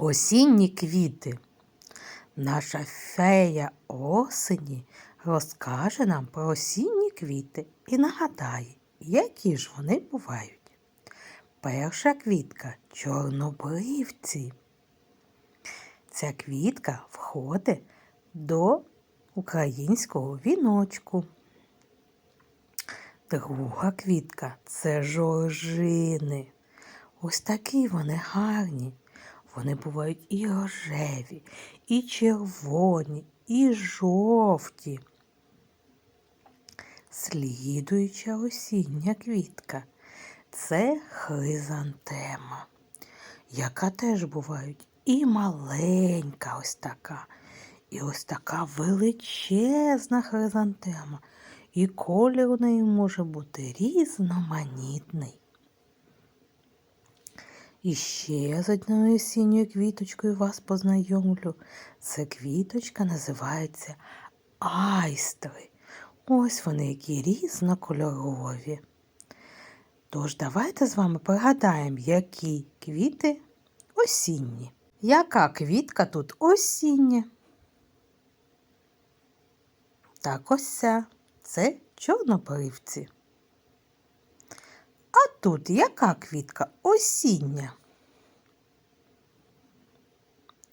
Осінні квіти. Наша фея осені розкаже нам про осінні квіти і нагадає, які ж вони бувають. Перша квітка чорнобривці. Ця квітка входить до українського віночку. Друга квітка це жоржини. Ось такі вони гарні. Вони бувають і рожеві, і червоні, і жовті. Слідуюча осіння квітка це хризантема, яка теж бувають і маленька ось така, і ось така величезна хризантема, і колір у неї може бути різноманітний. І ще з одною осінньою квіточкою вас познайомлю. Це квіточка називається айстри. Ось вони які різнокольорові. Тож давайте з вами пригадаємо, які квіти осінні. Яка квітка тут осіння? Так ось ця. Це чорнобривці. А тут яка квітка осіння?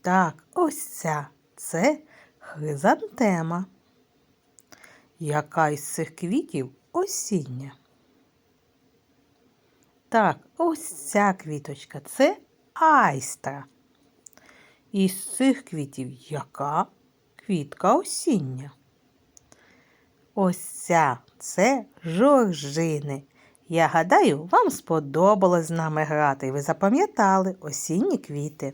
Так, ось ця це хризантема. Яка із цих квітів осіння? Так, ось ця квіточка це айстра. Із цих квітів яка квітка осіння? Ось ця це жоржини. Я гадаю, вам сподобалось з нами грати, і ви запам'ятали осінні квіти.